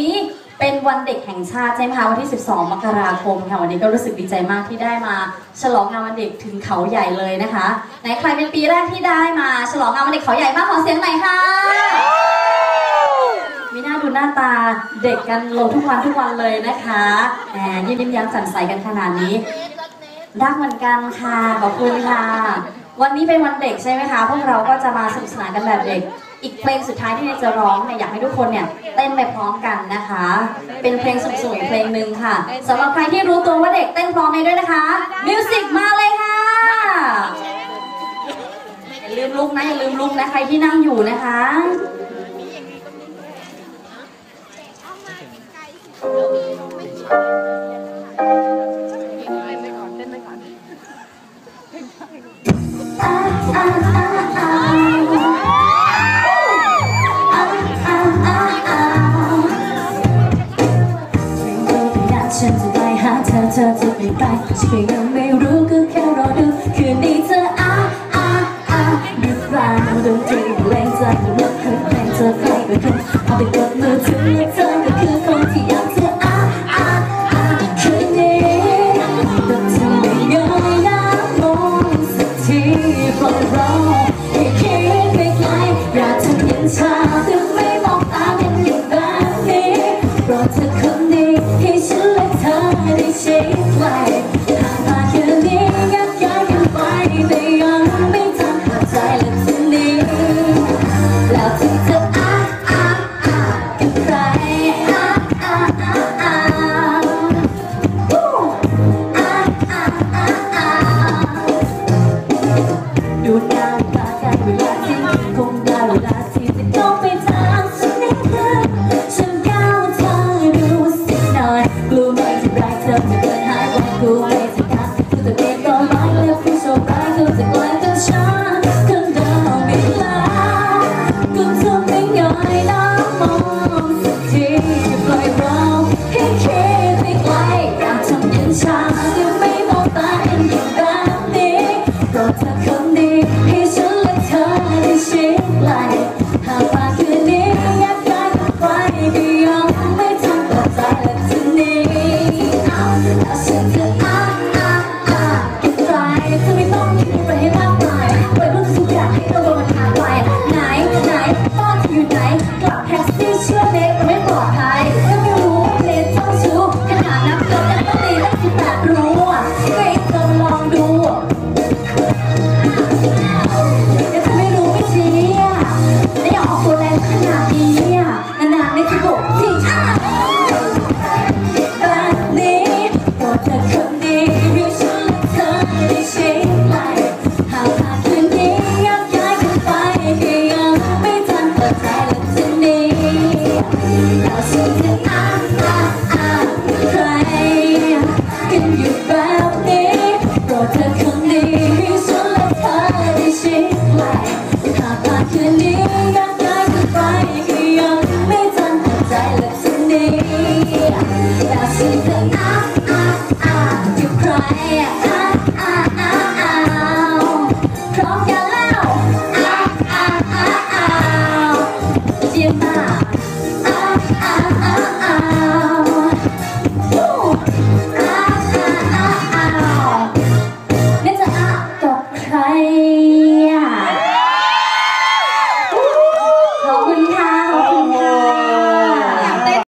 นี้เป็นวันเด็กแห่งชาติใช่ไหมคะวันที่ 12 มกราคมค่ะวันนี้ก็รู้สึกดีใจมากที่ได้มา ฉลองงานวันเด็กถึงเขาใหญ่เลยนะคะไหนใครเป็นปีแรกที่ได้มา ฉลองงานวันเด็กเขาใหญ่มากขอเสียงหน่อยค่ะมีหน้าดูหน้าตาเด็กกันลงทุกวันทุกวันเลยนะคะแหมยิ้มยิ้มแย้มแจ่มใสกันขนาดนี้รักเหมือนกันค่ะขอบคุณค่ะ วันนี้เป็นวันเด็กใช่ไหมคะพวกเราก็จะมาสนุกสนานกันแบบเด็ก อีกเพลงสุดท้ายที่เนยจะร้องเนี่ยอยากให้ทุกคนเนี่ยเต้นไปพร้อมกันนะคะ เป็นเพลงสวยๆเพลงหนึ่งค่ะสำหรับใครที่รู้ตัวว่าเด็กเต้นพร้อมเลยด้วยนะคะมิวสิกมาเลยค่ะอย่าลืมลุกนะอย่าลืมลุกนะใครที่นั่งอยู่นะคะฉัน ธอจะไม่ไปฉันก็ยังไม่รู้ก็แค่รอดูคืนนี้เธออ้าอ้าอ้าหรือเปล่าดนตรีแรงจากเลือกคืนเพลงเธอใครก็คือเอาไปกดมือถือเธอก็คือคนที่อยากเธอ้าอ้าอ้าคืนนี้แต่เธอไม่เงยหน้ามองสักที โปรดเธอคนนี้ให้ฉันและเธอได้ใช้ไกลหากมาแค่นี้ยักย้กันไปแต่ยังไม่ทำเข้าใจและทีนี้แล้วเธออาอาอากับใครอาอาอาดูการการเวล คำดีให้ฉันและเธอได้ชิดไหลหากปาคืนนี้ 確かに